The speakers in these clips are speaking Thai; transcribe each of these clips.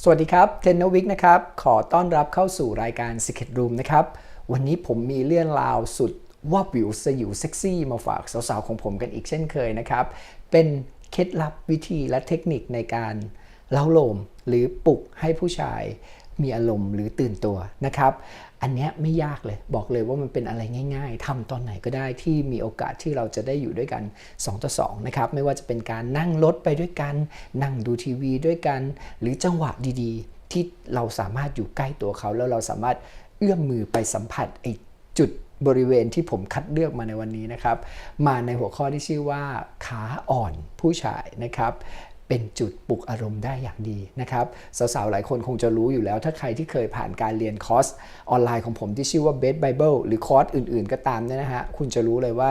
สวัสดีครับเทนนวิกนะครับ ขอต้อนรับเข้าสู่รายการ Secret Room นะครับ วันนี้ผมมีเรื่องราวสุดว่าวิวสยิวเซ็กซี่มาฝากสาวๆของผมกันอีกเช่นเคยนะครับ เป็นเคล็ดลับวิธีและเทคนิคในการเล้าโลมหรือปลุกให้ผู้ชาย มีอารมณ์หรือตื่นตัวนะครับ อันนี้ไม่ยากเลยบอกเลยว่ามันเป็นอะไรง่าย ๆทำตอนไหนก็ได้ที่มีโอกาสที่เราจะได้อยู่ด้วยกัน 2 ต่อ 2 นะครับ ไม่ว่าจะเป็นการนั่งรถไปด้วยกัน นั่งดูทีวีด้วยกัน หรือจังหวะดีๆ ที่เราสามารถอยู่ใกล้ตัวเขา แล้วเราสามารถเอื้อมมือไปสัมผัสไอ้จุดบริเวณที่ผมคัดเลือกมาในวันนี้นะครับ มาในหัวข้อที่ชื่อว่าขาอ่อนผู้ชายนะครับ เป็นจุดปลุกอารมณ์ได้อย่างดีนะครับสาวๆหลายคนคงจะรู้อยู่แล้ว ถ้าใครที่เคยผ่านการเรียนคอร์สออนไลน์ของผมที่ชื่อว่า Best Bible หรือคอร์สอื่นๆ ก็ตามเนี่ยนะฮะคุณจะรู้เลยว่า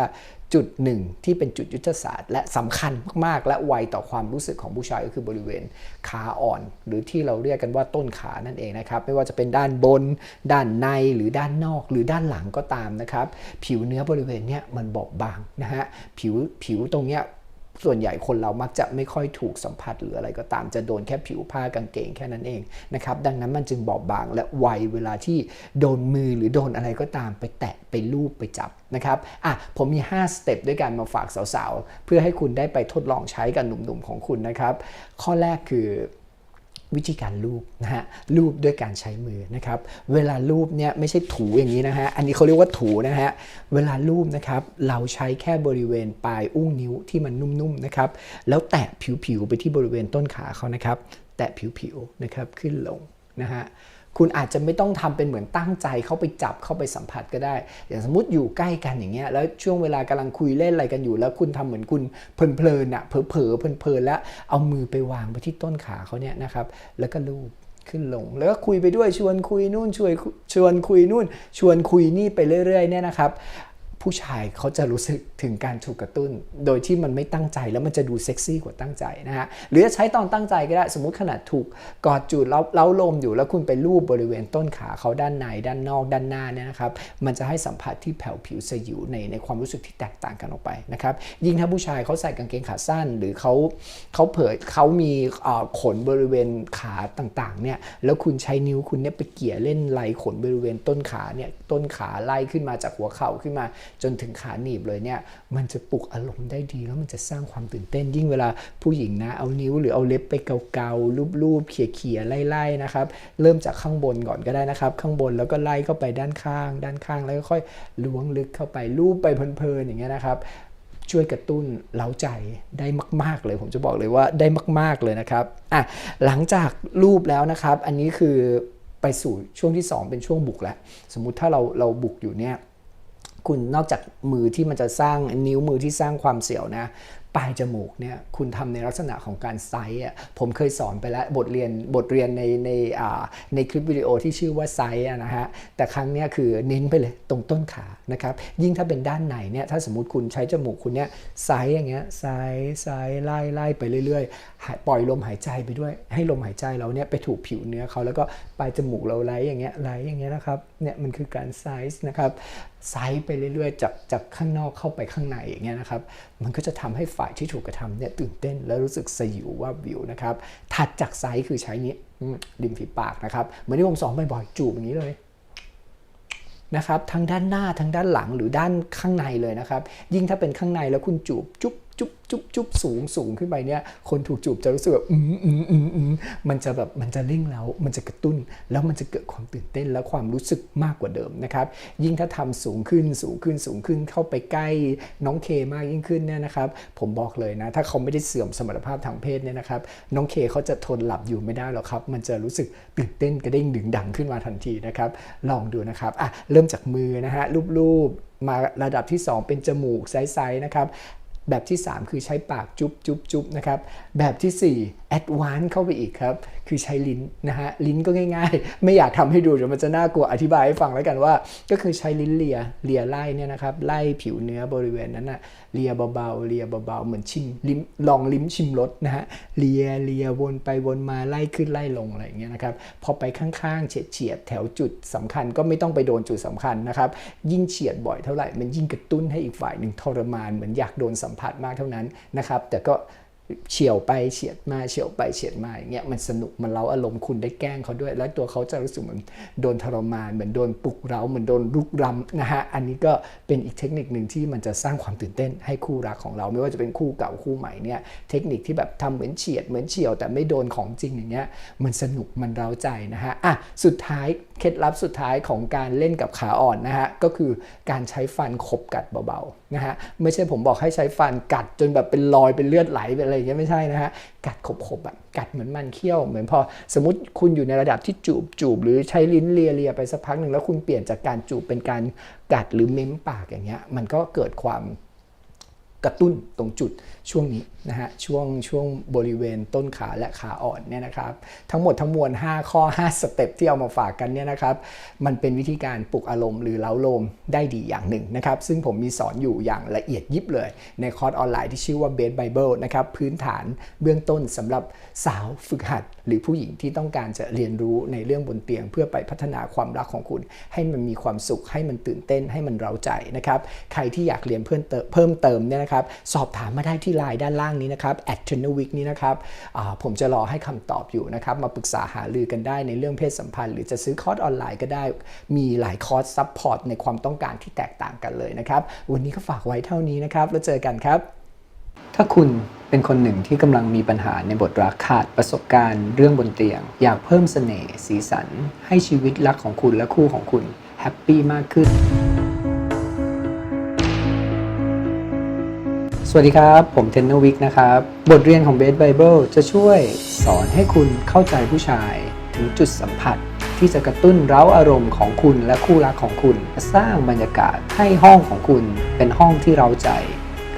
จุดหนึ่งที่เป็นจุดยุทธศาสตร์ และสำคัญมากๆ และไวต่อความรู้สึกของผู้ชายก็คือบริเวณขาอ่อน หรือที่เราเรียกกันว่าต้นขานั่นเองนะครับไม่ว่าจะเป็นด้านบน ด้านในหรือด้านนอกหรือด้านหลังก็ตามนะครับ ผิวเนื้อบริเวณเนี้ยมันบอบบางนะฮะผิวผิวตรงเนี้ย ส่วนใหญ่คนเรามักจะไม่ค่อยถูกสัมผัสหรืออะไรก็ตามจะโดนแค่ผิวผ้ากางเกงแค่นั้นเองนะครับดังนั้นมันจึงบอบบางและไวเวลาที่โดนมือหรือโดนอะไรก็ตามไปแตะไปลูบไปจับนะครับอะผมมี 5 สเต็ปด้วยกันมาฝากสาวๆ เพื่อให้คุณได้ไปทดลองใช้กับหนุ่มๆของคุณนะครับ ข้อแรกคือ วิธีการลูบนะฮะลูบด้วยการใช้มือนะครับ เวลาลูบเนี่ยไม่ใช่ถูอย่างนี้นะฮะอันนี้เขาเรียกว่าถูนะฮะเวลาลูบนะครับเราใช้แค่บริเวณปลายอุ้งนิ้วที่มันนุ่มๆนะครับแล้วแตะผิวๆไปที่บริเวณต้นขาเขานะครับ แตะผิวๆนะครับขึ้นลงนะฮะ คุณอาจจะไม่ต้องทำเป็นเหมือนตั้งใจเข้าไปจับเข้าไปสัมผัสก็ได้ อย่างสมมติอยู่ใกล้กันอย่างเงี้ยแล้วช่วงเวลากำลังคุยเล่นอะไรกันอยู่ แล้วคุณทำเหมือนคุณเพลินๆอะเผลอๆเพลินๆแล้วเอามือไปวางไปที่ต้นขาเขาเนี่ยนะครับแล้วก็ลูบขึ้นลง แล้วก็คุยไปด้วยชวนคุยนู่นชวนชวนคุยนู่น ชวนคุยนี่ไปเรื่อยๆเนี่ยนะครับ ผู้ชายเขาจะรู้สึกถึงการถูกกระตุ้น โดยที่มันไม่ตั้งใจแล้วมันจะดูเซ็กซี่กว่าตั้งใจนะฮะหรือจะใช้ตอนตั้งใจก็ได้สมมุติขนาดถูกกอดจูดเล้าเล้าลมอยู่แล้วคุณไปลูบบริเวณต้นขาเขาด้านในด้านนอกด้านหน้าเนี่ยนะครับมันจะให้สัมผัสที่แผ่วผิวสยิวในในความรู้สึกที่แตกต่างกันออกไปนะครับยิ่งถ้าผู้ชายเขาใส่กางเกงขาสั้น หรือเขาเขาเผยเขามีขนบริเวณขาต่างๆเนี่ยแล้วคุณใช้นิ้วคุณเนี่ยไปเกี่ยเล่นไหลขนบริเวณต้นขาเนี่ยต้นขาไล่ขึ้นมาจากหัวเข่าขึ้นมาจนถึงขาหนีบเลยเนี่ยมันจะปลุกอารมณ์ได้ดี แล้วมันจะสร้างความตื่นเต้น ยิ่งเวลาผู้หญิงนะเอานิ้วหรือเอาเล็บไปเกาๆลูบๆเขี่ยๆไล่ๆนะครับเริ่มจากข้างบนก่อนก็ได้นะครับ ข้างบนแล้วก็ไล่เข้าไปด้านข้าง ด้านข้างแล้วก็ค่อยล้วงลึกเข้าไปลูบไปเพลินๆอย่างเงี้ยนะครับช่วยกระตุ้นเล้าใจได้มาก ๆ เลย ผมจะบอกเลยว่าได้มาก ๆ เลยนะครับอะหลังจากรูปแล้วนะครับ อันนี้คือไปสู่ช่วงที่ 2 เป็นช่วงบุกแล้ว สมมุติถ้าเราเราบุกอยู่เนี่ย คุณนอกจากมือที่มันจะสร้างนิ้วมือที่สร้างความเสียวนะ ปลายจมูกเนี่ยคุณทำในลักษณะของการไซส์อะผมเคยสอนไปแล้วบทเรียนบทเรียนในในอ่าในคลิปวิดีโอที่ชื่อว่าไซส์นะฮะแต่ครั้งเนี้ยคือเน้นไปเลยตรงต้นขานะครับยิ่งถ้าเป็นด้านในเนี่ยถ้าสมมติคุณใช้จมูกคุณเนี่ยไซส์อย่างเงี้ยไซส์ไซส์ไล่ไล่ไปเรื่อยๆปล่อยลมหายใจไปด้วยให้ลมหายใจเราเนี่ยไปถูกผิวเนื้อเขาแล้วก็ปลายจมูกเราไล่อย่างเงี้ยไล่อย่างเงี้ยนะครับเนี่ยมันคือการไซส์นะครับไซส์ไปเรื่อยๆจากจากข้างนอกเข้าไปข้างในอย่างเงี้ยนะครับมันก็จะทำให้ฝายที่ถูกกระทำเนี่ยตื่นเต้นและรู้สึกสยิวว่าวิวนะครับ ถัดจากไซส์คือใช้นี้ริมฝีปากนะครับ เหมือนที่ผมสอนบ่อยๆจูบอย่างนี้เลยนะครับทั้งด้านหน้าทั้งด้านหลังหรือด้านข้างในเลยนะครับ ยิ่งถ้าเป็นข้างในแล้วคุณจูบจุ๊บ จุ๊บจุ๊บจุ๊บสูงสูงขึ้นไปเนี่ยคนถูกจูบจะรู้สึกแบบอืมอืมอืมอืมมันจะแบบมันจะเร่งแล้วมันจะกระตุ้น แล้วมันจะเกิดความตื่นเต้นและความรู้สึกมากกว่าเดิมนะครับ ยิ่งถ้าทำสูงขึ้นสูงขึ้นสูงขึ้นเข้าไปใกล้น้องเคมากยิ่งขึ้นเนี่ยนะครับ ผมบอกเลยนะ ถ้าเขาไม่ได้เสื่อมสมรรถภาพทางเพศเนี่ยนะครับ น้องเคเขาจะทนหลับอยู่ไม่ได้หรอกครับ มันจะรู้สึกตื่นเต้นกระเด้งดึงดังขึ้นมาทันทีนะครับ ลองดูนะครับอะเริ่มจากมือนะฮะรูปๆมาระดับที่ 2 เป็นจมูกไซส์ๆนะครับ แบบที่ 3 คือใช้ปากจุ๊บจุ๊บจุ๊บนะครับ แบบที่4แอดวานซ์เข้าไปอีกครับ คือใช้ลิ้นนะฮะ ลิ้นก็ง่ายๆ ไม่อยากทำให้ดูเดี๋ยวมันจะน่ากลัวอธิบายให้ฟังแล้วกันว่า ก็คือใช้ลิ้นเลียเลียไล่เนี่ยนะครับ ไล่ผิวเนื้อบริเวณนั้นนะเลียเบาๆเลียเบาๆเหมือนชิมลิ้มลองลิ้มชิมรสนะฮะเลียเลียวนไปวนมาไล่ขึ้นไล่ลงอะไรอย่างเงี้ยนะครับ พอไปข้างๆเฉียดๆแถวจุดสำคัญก็ไม่ต้องไปโดนจุดสำคัญนะครับ ยิ่งเฉียดบ่อยเท่าไหร่มันยิ่งกระตุ้นให้อีกฝ่ายหนึ่งทรมานเหมือนอยากโดนสัมผัสมากเท่านั้นนะครับ แต่ก็ เฉียวไปเฉียดมาเฉียวไปเฉียดมาอย่างเงี้ยมันสนุกมันเล้าอารมณ์คุณได้แกล้งเขาด้วย แล้วตัวเขาจะรู้สึกเหมือนโดนทรมานเหมือนโดนปลุกเร้าเหมือนโดนลุกรำนะฮะอันนี้ก็เป็นอีกเทคนิคหนึ่งที่มันจะสร้างความตื่นเต้นให้คู่รักของเรา ไม่ว่าจะเป็นคู่เก่าคู่ใหม่เนี่ยเทคนิคที่แบบทำเหมือนเฉียดเหมือนเฉียวแต่ไม่โดนของจริงอย่างเงี้ยมันสนุกมันเร้าใจนะฮะอะสุดท้ายเคล็ดลับสุดท้ายของการเล่นกับขาอ่อนนะฮะก็คือการใช้ฟันขบกัดเบาๆนะฮะไม่ใช่ผมบอกให้ใช้ฟันกัดจนแบบเป็นรอยเป็นเลือดไหลเป็นอะไรอย่างเงี้ยไม่ใช่นะฮะ กัดขบๆแบบกัดเหมือนมันเคี้ยว เหมือนพอสมมติคุณอยู่ในระดับที่จูบจูบหรือใช้ลิ้นเลียเลียไปสักพักหนึ่งแล้วคุณเปลี่ยนจากการจูบเป็นการกัดหรือเม้มปากอย่างเงี้ยมันก็เกิดความกระตุ้นตรงจุดช่วงนี้นะฮะช่วงช่วงบริเวณต้นขาและขาอ่อนเนี่ยนะครับทั้งหมดทั้งมวล 5 ข้อ 5 สเต็ปที่เอามาฝากกันเนี่ยนะครับมันเป็นวิธีการปลุกอารมณ์หรือเล้าลมได้ดีอย่างหนึ่งนะครับซึ่งผมมีสอนอยู่อย่างละเอียดยิบเลย ในคอร์สออนไลน์ที่ชื่อว่า Base Bible นะครับพื้นฐานเบื้องต้นสำหรับสาวฝึกหัด หรือผู้หญิงที่ต้องการจะเรียนรู้ในเรื่องบนเตียง เพื่อไปพัฒนาความรักของคุณ ให้มันมีความสุขให้มันตื่นเต้นให้มันเร้าใจนะครับใครที่อยากเรียนเพิ่มเติมเนี่ยนะครับสอบถามมาได้ที่ไลน์ด้านล่างนี้นะครับ at t r a i n e r week นี้นะครับผมจะรอให้คำตอบอยู่นะครับ มาปรึกษาหารือกันได้ในเรื่องเพศสัมพันธ์ หรือจะซื้อคอร์สออนไลน์ก็ได้ มีหลายคอร์สซัพพอร์ตในความต้องการที่แตกต่างกันเลยนะครับ วันนี้ก็ฝากไว้เท่านี้นะครับ แล้วเจอกันครับ ถ้าคุณเป็นคนหนึ่งที่กำลังมีปัญหาในบทรักขาดประสบการณ์เรื่องบนเตียง อยากเพิ่มเสน่ห์สีสัน ให้ชีวิตรักของคุณและคู่ของคุณแฮปปี้มากขึ้น สวัสดีครับ ผมเทนเนอร์วิกนะครับ บทเรียนของ Base Bible จะช่วยสอนให้คุณเข้าใจผู้ชาย ถึงจุดสัมผัสที่จะกระตุ้นเร้าอารมณ์ของคุณและคู่รักของคุณ สร้างบรรยากาศให้ห้องของคุณเป็นห้องที่เร้าใจ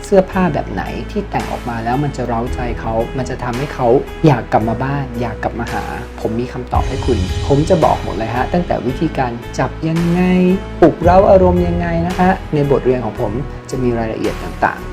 เสื้อผ้าแบบไหนที่แต่งออกมาแล้วมันจะเร้าใจเขา มันจะทำให้เขาอยากกลับมาบ้าน อยากกลับมาหา ผมมีคำตอบให้คุณ ผมจะบอกหมดเลยฮะ ตั้งแต่วิธีการจับยังไง ปลุกเร้าอารมณ์ยังไงนะฮะ ในบทเรียนของผมจะมีรายละเอียดต่างๆ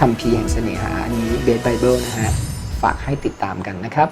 คำพีร์แห่งเสน่หาอันนี้เบสไบเบิลนะฮะ ฝากให้ติดตามกันนะครับ